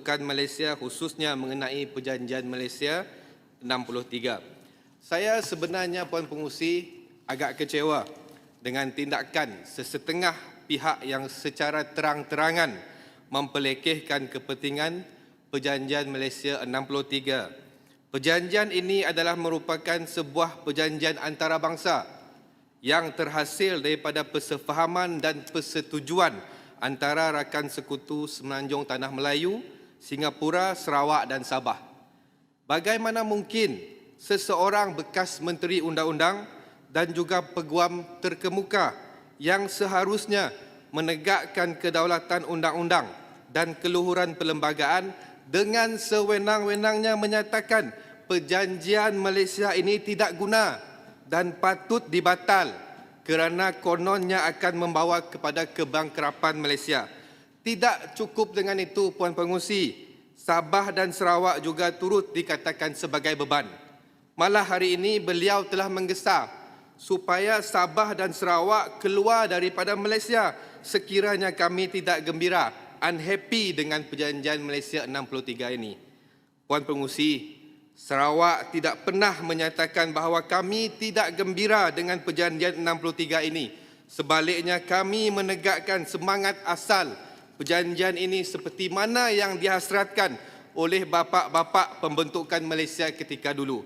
pembentukan Malaysia khususnya mengenai perjanjian Malaysia 63. Saya sebenarnya Puan Pengusi agak kecewa dengan tindakan sesetengah pihak yang secara terang-terangan mempelekehkan kepentingan perjanjian Malaysia 63. Perjanjian ini adalah merupakan sebuah perjanjian antarabangsa yang terhasil daripada persefahaman dan persetujuan antara rakan sekutu Semenanjung Tanah Melayu, Singapura, Sarawak dan Sabah. Bagaimana mungkin seseorang bekas menteri undang-undang dan juga peguam terkemuka yang seharusnya menegakkan kedaulatan undang-undang dan keluhuran perlembagaan dengan sewenang-wenangnya menyatakan perjanjian Malaysia ini tidak guna dan patut dibatal kerana kononnya akan membawa kepada kebangkrapan Malaysia. Tidak cukup dengan itu Puan Pengusi, Sabah dan Sarawak juga turut dikatakan sebagai beban. Malah hari ini beliau telah menggesa supaya Sabah dan Sarawak keluar daripada Malaysia sekiranya kami tidak gembira, unhappy dengan perjanjian Malaysia 63 ini. Puan Pengusi, Sarawak tidak pernah menyatakan bahawa kami tidak gembira dengan perjanjian 63 ini. Sebaliknya kami menegakkan semangat asal perjanjian ini seperti mana yang dihasratkan oleh bapa-bapa pembentukan Malaysia ketika dulu.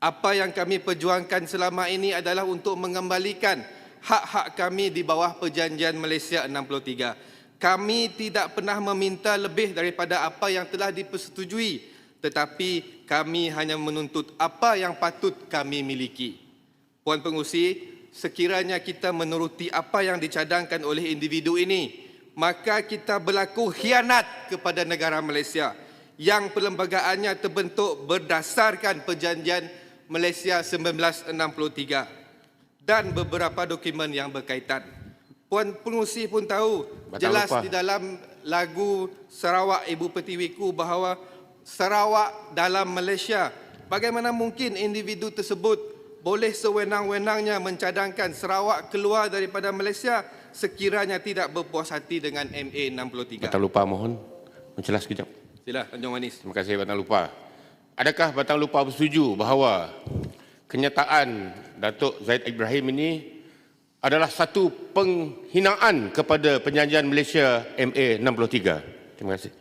Apa yang kami perjuangkan selama ini adalah untuk mengembalikan hak-hak kami di bawah perjanjian Malaysia 63. Kami tidak pernah meminta lebih daripada apa yang telah dipersetujui tetapi kami hanya menuntut apa yang patut kami miliki. Puan Pengusi, sekiranya kita menuruti apa yang dicadangkan oleh individu ini, maka kita berlaku khianat kepada negara Malaysia yang perlembagaannya terbentuk berdasarkan perjanjian Malaysia 1963 dan beberapa dokumen yang berkaitan. Puan Pengusi pun tahu Batal jelas lupa. di dalam lagu Sarawak Ibu Pertiwiku bahawa Sarawak dalam Malaysia. Bagaimana mungkin individu tersebut boleh sewenang-wenangnya mencadangkan Sarawak keluar daripada Malaysia sekiranya tidak berpuas hati dengan MA 63. Batang Lupa mohon mencelas sekejap. Sila, Tanjung Manis. Terima kasih Batang Lupa. Adakah Batang Lupa bersetuju bahawa kenyataan Datuk Zaid Ibrahim ini adalah satu penghinaan kepada perjanjian Malaysia MA 63? Terima kasih.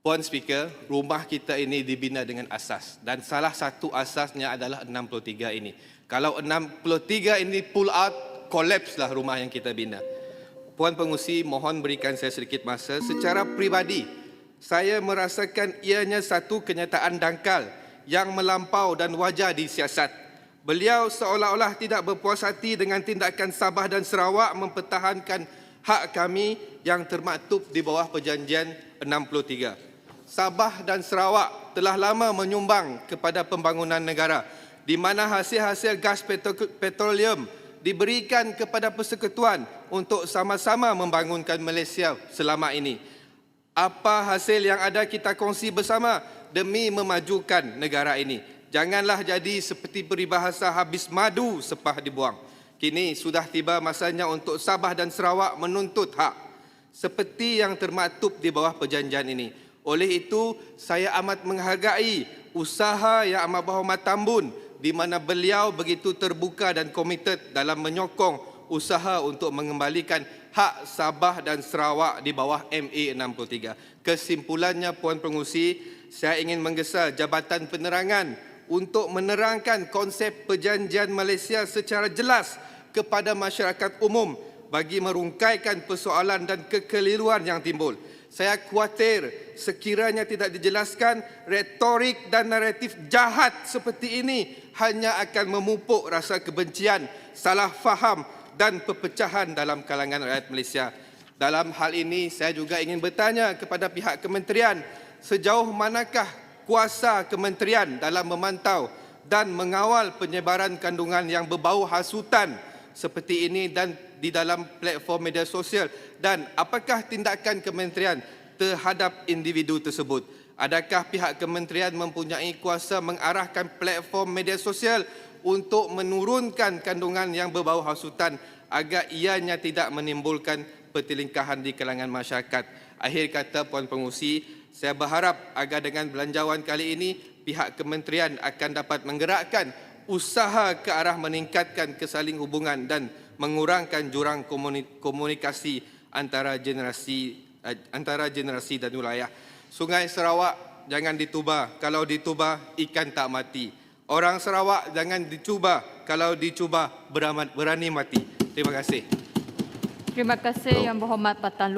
Puan Speaker, rumah kita ini dibina dengan asas dan salah satu asasnya adalah 63 ini. Kalau 63 ini pull out, collapse lah rumah yang kita bina. Puan Pengusi, mohon berikan saya sedikit masa. Secara pribadi, saya merasakan ianya satu kenyataan dangkal yang melampau dan wajar di siasat. Beliau seolah-olah tidak berpuas hati dengan tindakan Sabah dan Sarawak mempertahankan hak kami yang termaktub di bawah perjanjian 63. Sabah dan Sarawak telah lama menyumbang kepada pembangunan negara di mana hasil-hasil gas petro- petroleum diberikan kepada persekutuan untuk sama-sama membangunkan Malaysia selama ini. Apa hasil yang ada kita kongsi bersama demi memajukan negara ini. Janganlah jadi seperti peribahasa habis madu sepah dibuang. Kini sudah tiba masanya untuk Sabah dan Sarawak menuntut hak seperti yang termaktub di bawah perjanjian ini. Oleh itu, saya amat menghargai usaha yang amat berhormat Tambun di mana beliau begitu terbuka dan komited dalam menyokong usaha untuk mengembalikan hak Sabah dan Sarawak di bawah MA 63. Kesimpulannya Puan Pengusi, saya ingin menggesa Jabatan Penerangan untuk menerangkan konsep perjanjian Malaysia secara jelas kepada masyarakat umum bagi merungkaikan persoalan dan kekeliruan yang timbul. Saya khawatir sekiranya tidak dijelaskan retorik dan naratif jahat seperti ini hanya akan memupuk rasa kebencian, salah faham dan perpecahan dalam kalangan rakyat Malaysia. Dalam hal ini saya juga ingin bertanya kepada pihak kementerian sejauh manakah kuasa kementerian dalam memantau dan mengawal penyebaran kandungan yang berbau hasutan seperti ini dan di dalam platform media sosial? Dan apakah tindakan kementerian terhadap individu tersebut? Adakah pihak kementerian mempunyai kuasa mengarahkan platform media sosial untuk menurunkan kandungan yang berbau hasutan agar ianya tidak menimbulkan pertelingkahan di kalangan masyarakat? Akhir kata puan pengusi Saya berharap agar dengan belanjawan kali ini pihak kementerian akan dapat menggerakkan usaha ke arah meningkatkan kesaling hubungan dan mengurangkan jurang komuni- komunikasi antara generasi eh, antara generasi dan wilayah. Sungai Sarawak jangan dituba. Kalau dituba ikan tak mati. Orang Sarawak jangan dicuba. Kalau dicuba berani mati. Terima kasih. Terima kasih Yang Berhormat Patan